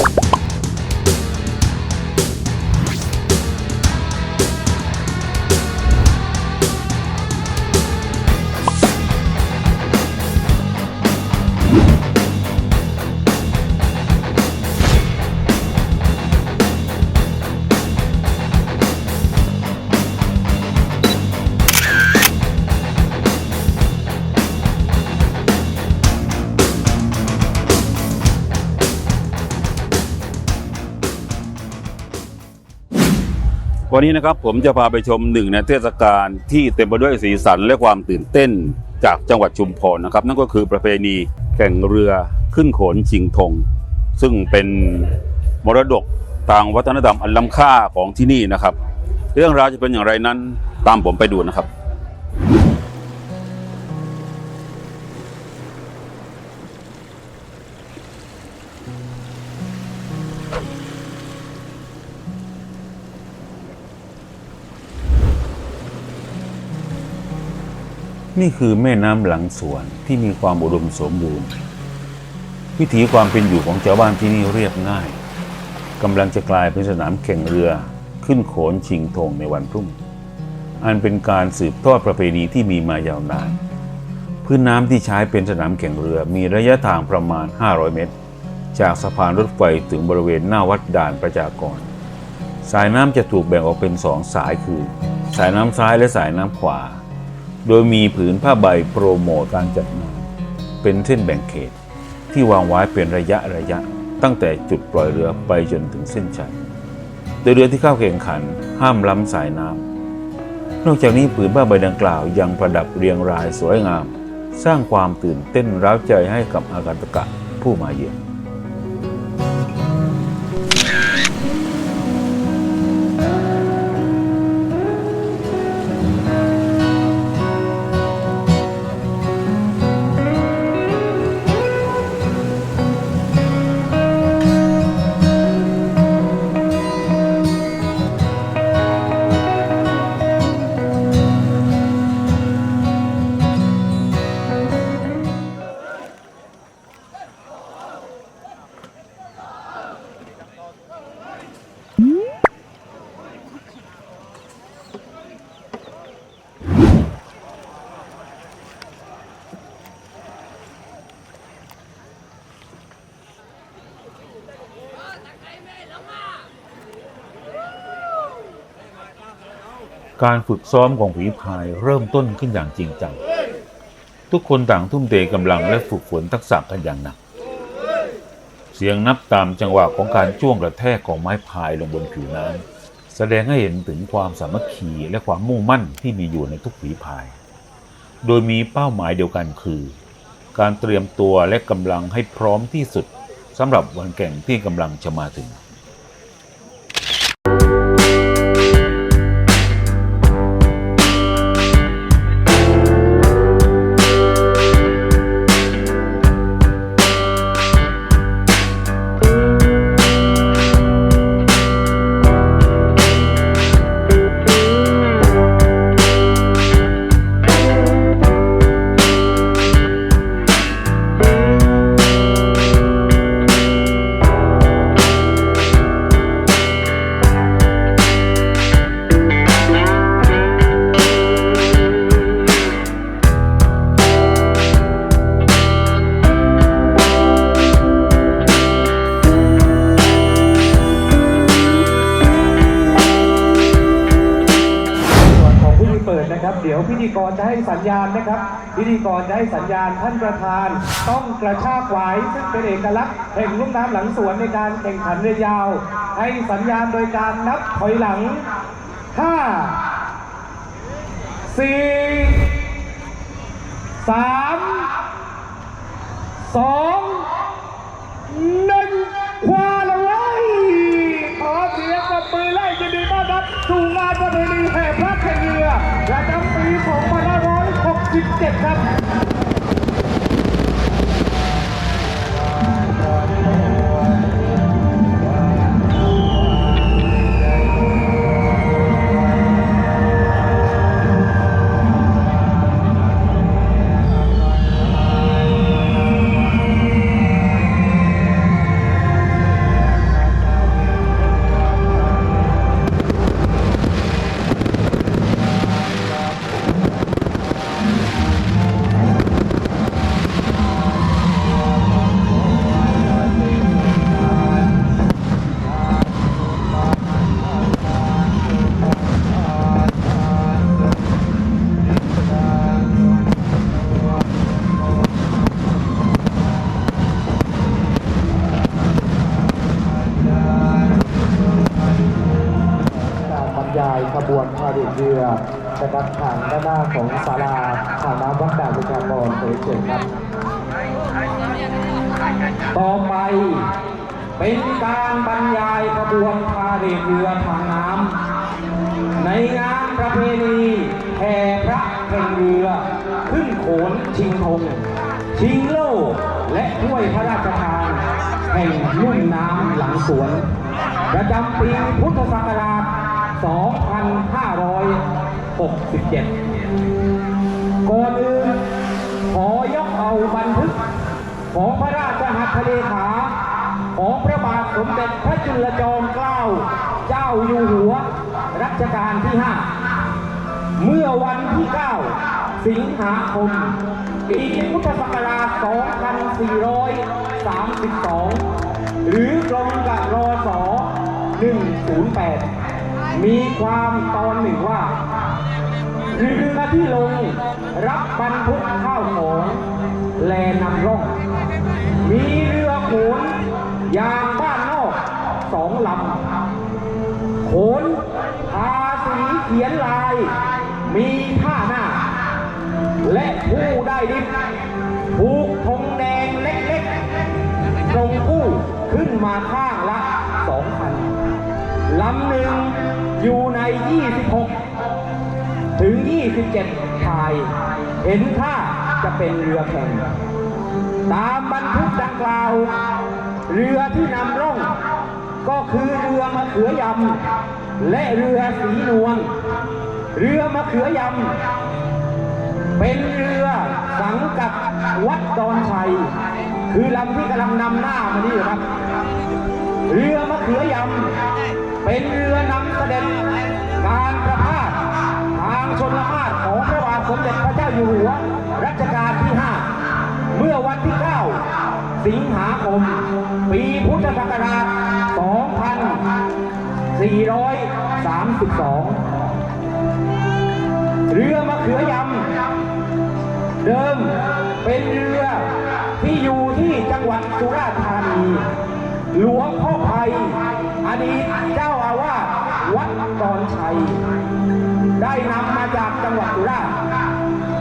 you วันนี้นะครับผมจะพาไปชมหนึ่งในเทศกาลที่เต็มไปด้วยสีสันและความตื่นเต้นจากจังหวัดชุมพรนะครับ นั่นก็คือประเพณีแข่งเรือขึ้นโขนชิงธงซึ่งเป็นมรดกทางวัฒนธรรมอันล้ำค่าของที่นี่นะครับ เรื่องราวจะเป็นอย่างไรนั้นตามผมไปดูนะครับ นี่คือแม่น้ำหลังสวนที่มีความอุดมสมบูรณ์ วิถีความเป็นอยู่ของชาวบ้านที่นี่เรียบง่ายกำลังจะกลายเป็นสนามแข่งเรือขึ้นโขนชิงธงในวันพรุ่ง อันเป็นการสืบทอดประเพณีที่มีมายาวนาน พื้นน้ำที่ใช้เป็นสนามแข่งเรือมีระยะทางประมาณ 500 เมตร จากสะพานรถไฟถึงบริเวณหน้าวัดด่านประชากร สายน้ำจะถูกแบ่งออกเป็นสองสายคือ สายน้ำซ้ายและสายน้ำขวา โดยมีผืนผ้าใบโปรโมทการจัดงาน เป็นเส้นแบ่งเขต ที่วางไว้เป็นระยะระยะ ตั้งแต่จุดปล่อยเรือไปจนถึงเส้นชัยโดยเรือที่เข้าแข่งขันห้ามล้ำสายน้ำนอกจากนี้ผืนผ้าใบดังกล่าวยังประดับเรียงรายสวยงาม สร้างความตื่นเต้นร้าวใจให้กับอากาตกะผู้มาเยือน การฝึกซ้อมของผีพายเริ่มต้นขึ้นอย่างจริงจัง ทุกคนต่างทุ่มเทกำลังและฝึกฝนทักษะกันอย่างหนัก เสียงนับตามจังหวะของการจ้วงกระแทกของไม้พายลงบนผิวน้ำแสดงให้เห็นถึงความสามัคคีและความมุ่งมั่นที่มีอยู่ในทุกฝีพาย โดยมีเป้าหมายเดียวกันคือ การเตรียมตัวและกำลังให้พร้อมที่สุดสำหรับวันแข่งที่กำลังจะมาถึง พิธีกรจะให้สัญญาณท่านประธาน ต้องกระชากไว้ซึ่งเป็นเอกลักษณ์แห่งลุ่มน้ำหลังสวนในการแข่งขันเรือยาว ให้สัญญาณโดยการนับถอยหลัง 5 4 3 2หนึ่งคว้าละไว้ยขอเสียงปรบมือไล่ยินดีต้อนรับสู่งานประเพณีแห่พระแข่งเรือประจำปี 17 ครับ นะครับทางด้านหน้าของศาลาทางน้ำวัดด่านประชากรเฉยๆครับ ต่อไปเป็นการบรรยายขบวนพาเหรดเรือทางน้ำในงานประเพณีแห่พระแข่งเรือ ขึ้นโขนชิงธงชิงโล่และถ้วยพระราชทานแห่งลุ่มน้ำหลังสวน ประจำปีพุทธศักราช 2500 67. ก่อนอื่นขอยกเอาบันทึก ของพระราชหัตถเลขา ของพระบาทสมเด็จพระจุลจอมเกล้า เจ้าอยู่หัว รัชกาลที่ 5 เมื่อวันที่ 9 สิงหาคมปีพุทธศักราช 2432 หรือกรมกับรศ108 มีความตอนหนึ่งว่า เรือที่ลง รับบรรทุกข้าวของแลนำร่อง มีเรือโขนยางบ้านนอกสองลำโขนทาสีเขียนลาย มีผ้าหน้า และผู้ได้ดิบผูกธงแดงเล็กๆตรงกู้ขึ้นมาข้างละสองพันลำหนึ่งอยู่ใน 26 ถึง 27พาย เห็นท่าจะเป็นเรือแข่ง ตามบันทึกดังกล่าว เรือที่นำร่อง ก็คือเรือมะเขือยำ และเรือสีนวล เรือมะเขือยำ เป็นเรือสังกัดวัดดอนชัย คือลำที่กำลังนำหน้ามานี่ครับ เรือมะเขือยำ เป็นเรือนำเสด็จ สมเด็จพระเจ้าอยู่หัวรัชกาลที่ 5 เมื่อวันที่ 9 สิงหาคม ปีพุทธศักราช 2432 เรือมะเขือยำ เดิมเป็นเรือที่อยู่ที่จังหวัดสุราษฎร์ธานี หลวงพ่อไพยอดีตเจ้าอาวาสวัดดอนชัย ได้นำมาจากจังหวัดสุราษฎร์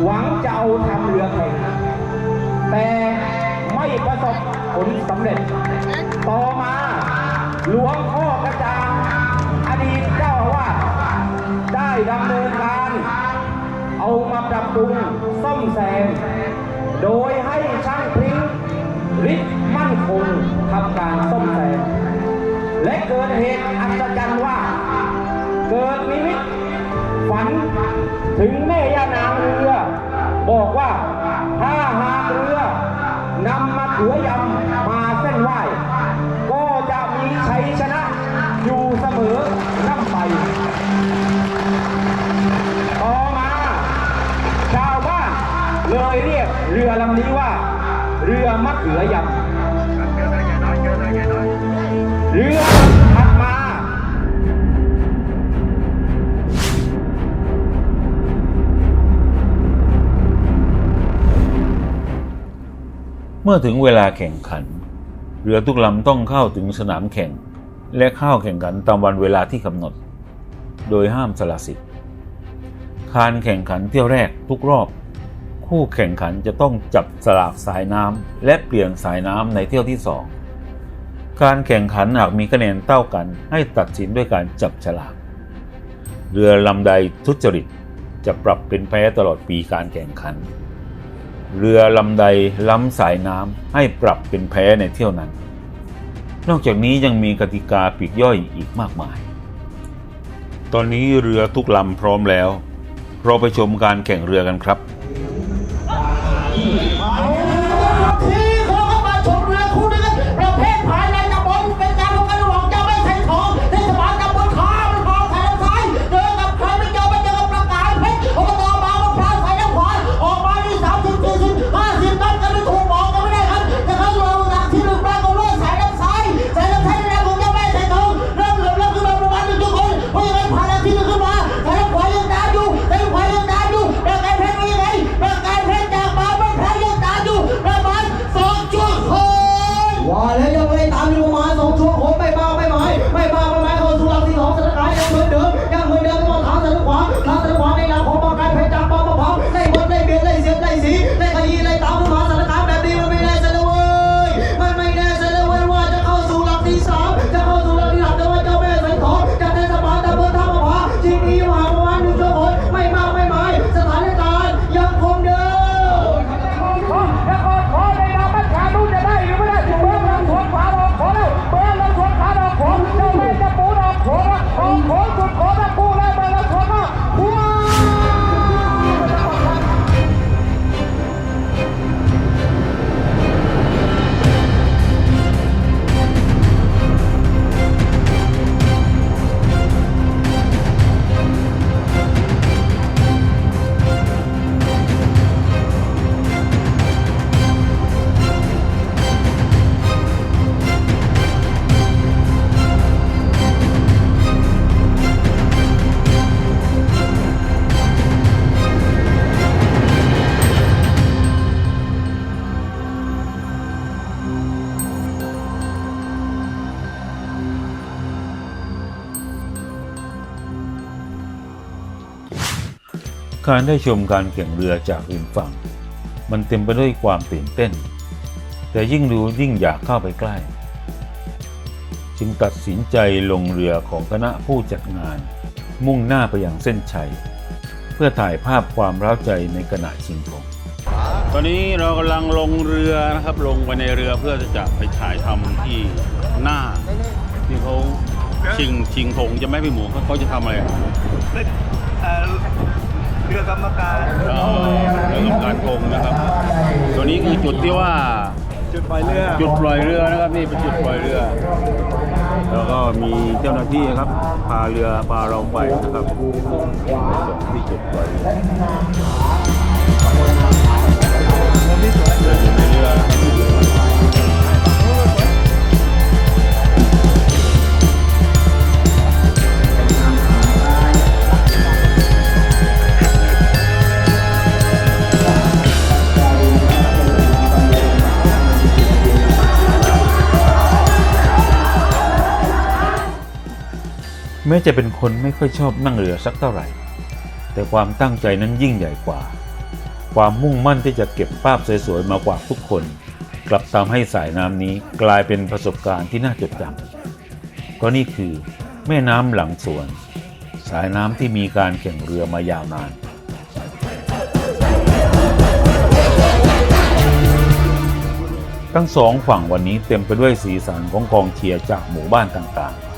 หวังจะเอาทำเรือแข่งแต่ไม่ประสบผลสำเร็จ ต่อมาหลวงพ่อกระจางอดีตเจ้าอาวาได้ดำเนินการ เอามาปรับปรุงซ่อมแซม โดยให้ช่างพริ้งฤทธิ์มั่นคงทำการซ่อมแซม และเกิดเหตุอัศจรรย์ว่า เกิดนิมิตฝันถึงแม่ย่านาง บอกว่าถ้าหากเรือนำมาเขือยำมาเส้นไหว้ก็จะมีชัยชนะอยู่เสมอน้ำไปต่อมา ชาวบ้านเลยเรียกเรือลำนี้ว่า เรือมะเขือยำเรือ มื่อถึงเวลาแข่งขัน เรือทุกลำต้องเข้าถึงสนามแข่ง และเข้าแข่งขันตามวันเวลาที่กำหนด โดยห้ามสละสิทธิ์การแข่งขันเที่ยวแรกทุกรอบ คู่แข่งขันจะต้องจับสลากสายน้ำและเปลี่ยนสายน้ำในเที่ยวที่สองการแข่งขันหากมีคะแนนเท่ากันให้ตัดสินด้วยการจับฉลาก เรือลำใดทุจริตจะปรับเป็นแพ้ตลอดปีการแข่งขัน เรือลำใดล้ำสายน้ำให้ปรับเป็นแพ้ในเที่ยวนั้น นอกจากนี้ยังมีกติกาปีกย่อยอีกมากมาย ตอนนี้เรือทุกลำพร้อมแล้ว เราไปชมการแข่งเรือกันครับ การได้ชมการแข่งเรือจากริมฝั่ง มันเต็มไปด้วยความตื่นเต้น แต่ยิ่งดูยิ่งอยากเข้าไปใกล้ จึงตัดสินใจลงเรือของคณะผู้จัดงาน มุ่งหน้าไปยังเส้นชัย เพื่อถ่ายภาพความร้าวใจในขณะชิงธงตอนนี้เรากำลังลงเรือนะครับลงไปในเรือเพื่อจะไปถ่ายทำที่หน้าที่เขาชิงชิงธงจะไม่พี่หมูเขาเขาจะทำอะไรอะ เรือกรรมการเอ่อเรื่องของการธงนะครับ ตัวนี้คือจุดที่ว่าจุดปล่อยเรือจุดปล่อยเรือนะครับนี่เป็นจุดปล่อยเรือ แล้วก็มีเจ้าหน้าที่ครับพาเรือพาเราไปนะครับส่งที่จุดปล่อยเรือเดินอยู่ในเรือ แม้จะเป็นคนไม่ค่อยชอบนั่งเรือสักเท่าไหร่ แต่ความตั้งใจนั้นยิ่งใหญ่กว่า ความมุ่งมั่นที่จะเก็บภาพสวยๆมากว่าทุกคน กลับทำให้สายน้ำนี้กลายเป็นประสบการณ์ที่น่าจดจำเพราะนี่คือแม่น้ำหลังสวน สายน้ำที่มีการแข่งเรือมายาวนานทั้งสองฝั่งวันนี้เต็มไปด้วยสีสันของกองเชียร์จากหมู่บ้านต่างๆ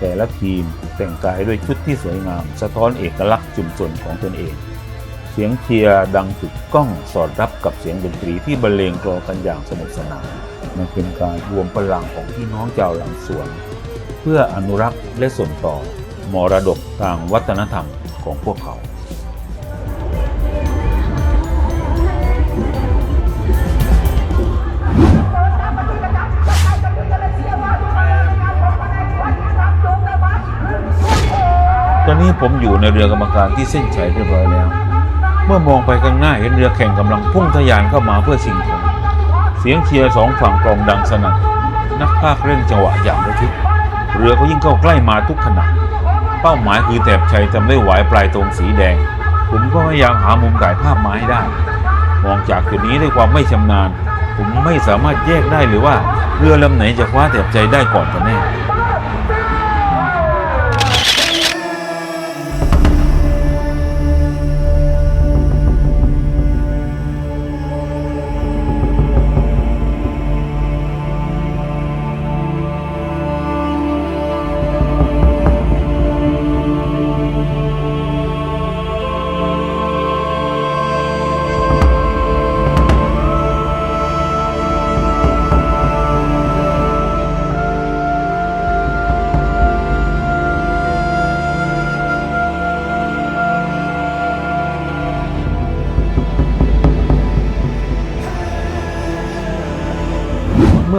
แต่ละทีมแต่งกายด้วยชุดที่สวยงาม สะท้อนเอกลักษณ์ชุมชนของตนเอง เสียงเชียร์ดังกึกก้องสอดรับกับเสียงดนตรีที่บรรเลงกลอกันอย่างสนุกสนานมันเป็นการรวมพลังของพี่น้องชาวหลังสวน เพื่ออนุรักษ์และส่งต่อมรดกทางวัฒนธรรมของพวกเขา นี้ผมอยู่ในเรือกรรมการที่เส้นชัยเรียบร้อยแล้ว เมื่อมองไปข้างหน้าเห็นเรือแข่งกำลังพุ่งทะยานเข้ามาเพื่อชิงธงเสียงเชียร์สองฝั่งกลองดังสนั่นนักพากเร่งจังหวะอย่างระทึก เรือก็ยิ่งเข้าใกล้มาทุกขณะเป้าหมายคือแถบชัยจำได้หวายปลายตรงสีแดง ผมก็พยายามหามุมถ่ายภาพมาให้ได้ มองจากจุดนี้ด้วยความไม่ชำนาญ ผมไม่สามารถแยกได้เลยว่าเรือลำไหนจะคว้าแถบใจได้ก่อนกันแน่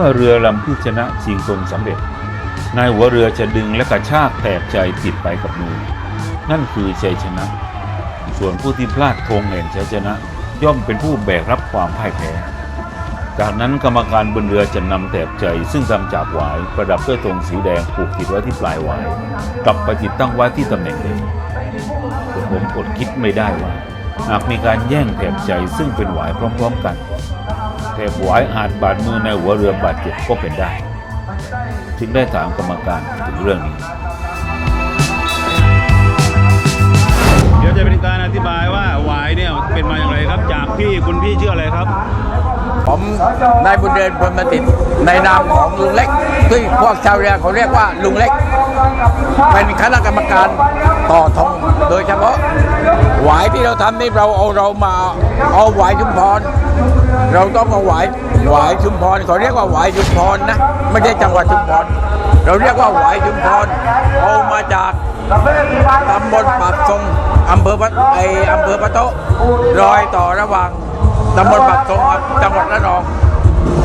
มื่อเรือลำที่ชนะชิงธงสำเร็จ นายหัวเรือจะดึงและกระชากแถบใจติดไปกับมือ นั่นคือชัยชนะ ส่วนผู้ที่พลาดธงแห่งชัยชนะ ย่อมเป็นผู้แบกรับความพ่ายแพ้ จากนั้นกรรมการบนเรือจะนำแถบใจ ซึ่งทำจากหวายประดับด้วยธงสีแดงผูกติดไว้ที่ปลายหวายกลับไปติดตั้งไว้ที่ตำแหน่งเดิมผมอดคิดไม่ได้ว่าหากมีการแย่งแถบใจซึ่งเป็นหวายพร้อม ๆ กัน แถบหวายอาจบาดมือในหัวเรือบาดเจ็บก็เป็นได้จึงได้ถามกรรมการถึงเรื่องนี้ เดี๋ยวจะเป็นการอธิบายว่าหวายเนี่ยเป็นมาอย่างไรครับ จากพี่คุณพี่ชื่ออะไรครับ ผมนายบุญเดินพรหมติดในนามของลุงเล็กที่พวกชาวเรือเขาเรียกว่าลุงเล็ก เป็นคณะกรรมการต่อธงโดยเฉพาะหวายที่เราทำนี่เราเอาเรามาเอาหวายชุมพร เราต้องเอาหวายหวายชุมพรเขาเรียกว่าหวายชุมพรนะ ไม่ใช่จังหวัดชุมพร เราเรียกว่าหวายชุมพรเอามาจากตำบลปากทรงอำเภอปะไออำเภอปะโตรอยต่อระหว่างตำบลปากทรงจังหวัดระนอง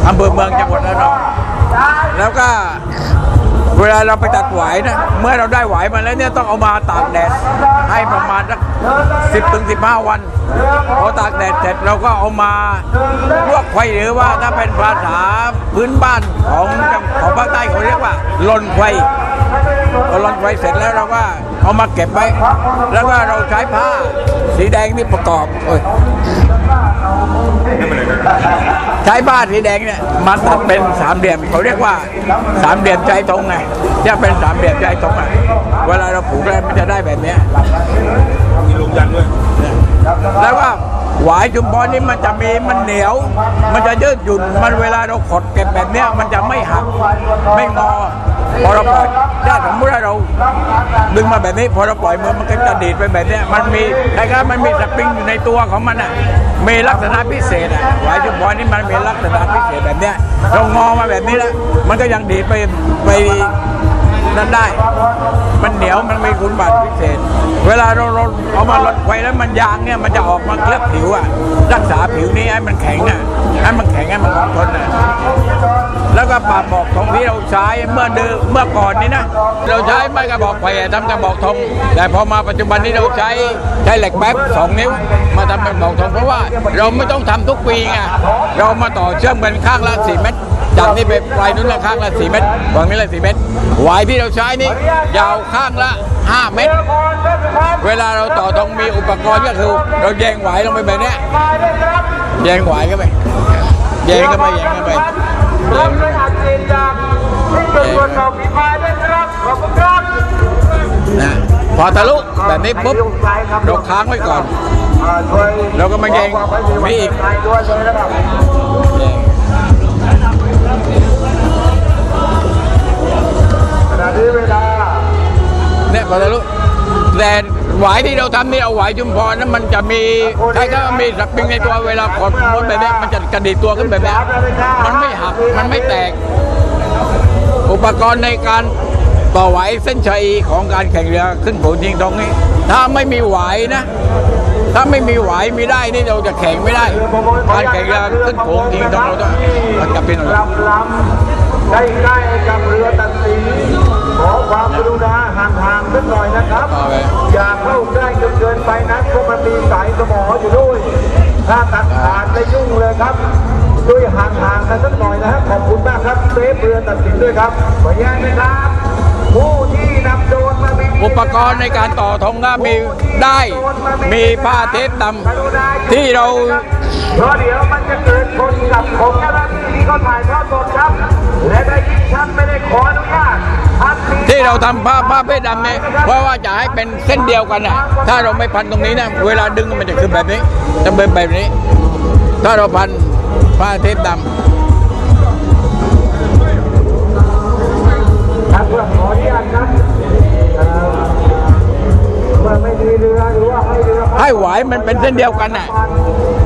อำเภอเมืองจังหวัดระนอง แล้วก็ เวลาเราไปตัดหวายนะเมื่อเราได้หวายมาแล้วเนี่ยต้องเอามาตากแดดให้ประมาณสักสิบถึงสิบห้าวันพอตากแดดเสร็จเราก็เอามาลวกไฟหรือว่าถ้าเป็นภาษาพื้นบ้านของของภาคใต้เขาเรียกว่าลนไฟพอลนไฟเสร็จแล้วเราก็เอามาเก็บไว้ แล้วก็เราใช้ผ้าสีแดงนี่ประกอบเอ้ย ใช้ผ้าสีแดงเนี่ยมาตัดเป็นสามเหลี่ยมเขาเรียกว่าสามเหลี่ยมใจตรงไงจะเป็นสามเหลี่ยมใจตรงอะเวลาเราผูกแล้วมันจะได้แบบเนี้ยมีลงยันด้วยแล้วว่าหวายชุมพรนี่มันจะมีมันเหนียว มันจะยืดหยุ่นมันเวลาเราขดเก็บแบบเนี้ยมันจะไม่หักไม่งอ พอเราปล่อยถ้าสมมติว่าเราดึงมาแบบนี้ พอเราปล่อยมือมันก็จะดีดไปแบบนี้มันมีคล้ายๆมันมีสปริงอยู่ในตัวของมันอะมีลักษณะพิเศษอะหวายชุมพรนี่มันมีลักษณะพิเศษแบบเนี้ยเรางอมาแบบนี้แล้วมันก็ยังดีดไปไปนั่นได้ มันเหนียว มันมีคุณบัตรพิเศษ เวลาเราเราเอามาลดไฟแล้วมันยางเนี่ย มันจะออกมาเคลือบผิวอะ รักษาผิวนี้ให้มันแข็งอะ ให้มันแข็งให้มันคงทนอะแล้วก็ปาบอกทองที่เราใช้เมื่อเดิมเมื่อก่อนนี้นะ เราใช้ไม้กระบอกไฟทำกระบอกทอง แต่พอมาปัจจุบันนี้เราใช้ใช้เหล็กแป๊บสองนิ้ว มาทำเป็นบอกทองเพราะว่าเราไม่ต้องทำทุกปีไงเรามาต่อเชื่อมกันข้างละสี่เมตรจากนี้ไปปลายนู้นละข้างละสี่เมตรฝั่งนี้ละสี่เมตรหวายที่เราใช้นี่ยาวข้างละห้าเมตร เวลาเราต่อต้องมีอุปกรณ์ก็คือเราแยงไหวลงไปแบบนี้แยงไหวายเข้าไปแยงเข้าไปแยงเข้าไปแยงนะพอทะลุแบบนี้ปุ๊บเราค้างไว้ก่อนเราก็มาแยงไม่อีกเนี่ยพอทะลุ แต่หวายที่เราทำนี่เอาหวายจุมพรนั้นมันจะมีใครก็มีสปริงในตัวเวลากดม้วนแบบเนี้ยมันจะกระดิกตัวขึ้นแบบเนี้ยมันไม่หักมันไม่แตก อุปกรณ์ในการต่อหวายเส้นชัยของการแข่งเรือขึ้นโขงจริงตรงนี้ ถ้าไม่มีหวายนะ ถ้าไม่มีหวายไม่ได้นี่เราจะแข่งไม่ได้ การแข่งเรือขึ้นโขงจริงตรงเราต้องมันจะเป็นอะไรลำลำใกล้ๆกับเรือตัดสิน ขอความกรุณาห่างๆสักหน่อยนะครับต่อไปอย่าเข้าใกล้จนเกินไปนะเพราะมันมีสายสมออยู่ด้วย ถ้าตัดขาดจะยุ่งเลยครับช่วยห่างๆกันสักหน่อยนะครับขอบคุณมากครับเซฟเรือตัดสินด้วยครับขออนุญาตนะครับ ผู้ที่นำโดรนมาบินอุปกรณ์ในการต่อธงก็มีได้มีผ้าเทปดำที่เราเพราะเดี๋ยวมันจะเกิดชนกับของเจ้าหน้าที่ที่เขาถ่ายทอดสดครับ และได้ยินชัดไม่ได้ขออนุญาต ท่านมีที่เราทำผ้าผ้าเพชรดำเนี่ยเพราะว่าจะให้เป็นเส้นเดียวกันอะถ้าเราไม่พันตรงนี้นะเวลาดึงมันจะขึ้นแบบนี้จะเป็นแบบนี้ ถ้าเราพันผ้าเทปดำครับเพื่อขออนุญาตครับเอ่อเมื่อไม่มีเรือหรือว่าให้เรือให้หวายมันเป็นเส้นเดียวกันน่ะ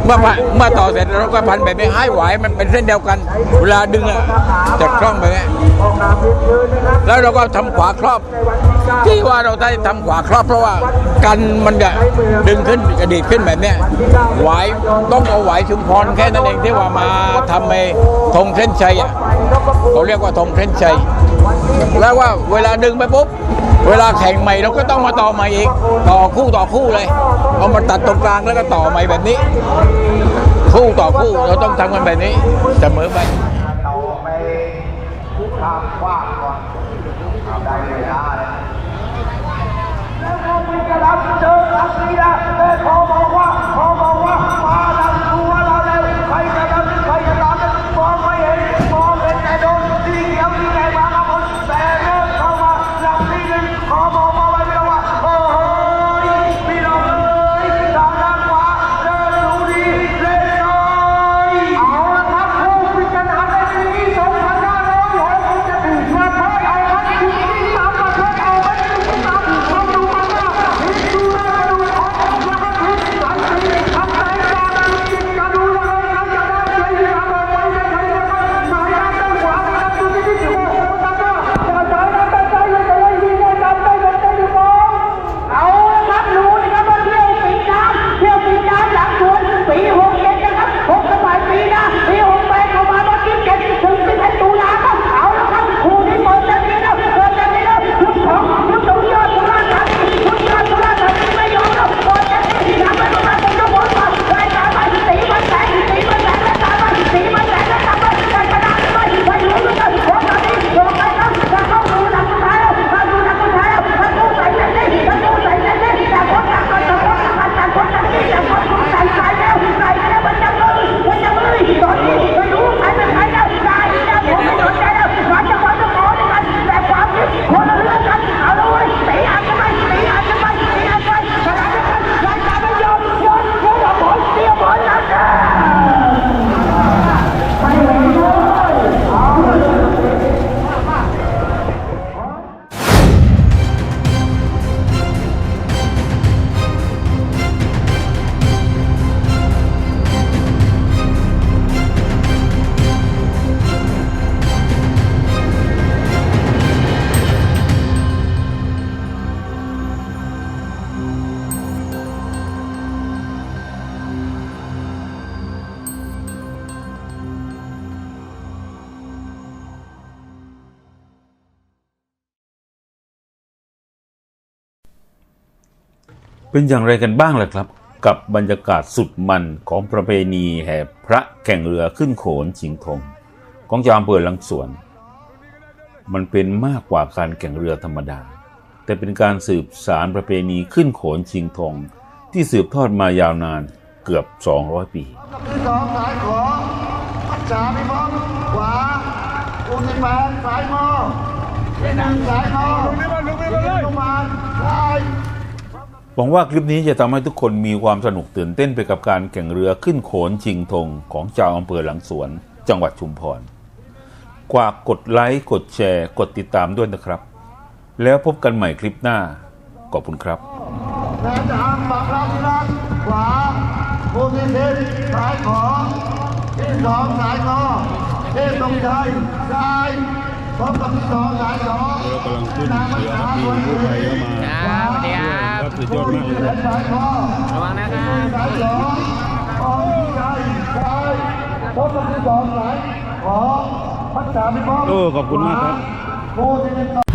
เมื่อเมื่อต่อเสร็จเราก็พันแบบนี้ให้ไหวมันเป็นเส้นเดียวกัน เวลาดึงอะจะคล่องไปนี้แล้วเราก็ทำขวาครอบ ที่ว่าเราได้ทำขวาครอบ เพราะว่ากันมันจะดึงขึ้นกระดิกขึ้นแบบเนี้ยหวต้องเอาไหวชุมพรแค่นั้นเองที่ว่ามาทำไอ้ธงเส้นชัยอะเขาเรียกว่าธงเส้นชัยแล้วว่าเวลาดึงไปปุ๊บ เวลาแข่งใหม่เราก็ต้องมาต่อใหม่อีก ต่อคู่ต่อคู่เลย เอามาตัดตรงกลางแล้วก็ต่อใหม่แบบนี้ คู่ต่อคู่เราต้องทำกันแบบนี้เสมอไปเราไป เป็นอย่างไรกันบ้างล่ะครับ กับบรรยากาศสุดมันของประเพณีแห่พระแข่งเรือขึ้นโขนชิงธงของชาวอำเภอหลังสวน มันเป็นมากกว่าการแข่งเรือธรรมดา แต่เป็นการสืบสารประเพณีขึ้นโขนชิงธงที่สืบทอดมายาวนานเกือบ 200 ปีที่สองสายขอพัชชาพิมพ์ขวาอุทิแปดสายมอที่หนึ่งสายมอลงมาซ้าย หวังว่าคลิปนี้จะทำให้ทุกคนมีความสนุกตื่นเต้นไปกับการแข่งเรือขึ้นโขนชิงธงของชาวอำเภอหลังสวน จังหวัดชุมพรกว่ากดไลค์กดแชร์ กดติดตามด้วยนะครับ แล้วพบกันใหม่คลิปหน้า ขอบคุณครับแม่จามปากราชนักขวาภูมิเทพสายขอที่สองสายขอเทพตรงชัยซ้าย พบกับที่สองสายสองเรากำลังขึ้นเรือครับมีผู้ภัยเข้ามาครับสวัสดีครับครับสุดยอดมากเลยระวังนะครับสายสองพร้อมที่ชัยซ้ายพบกับที่สองสายขอพัชชาพิมพ์โอ้ขอบคุณมากครับ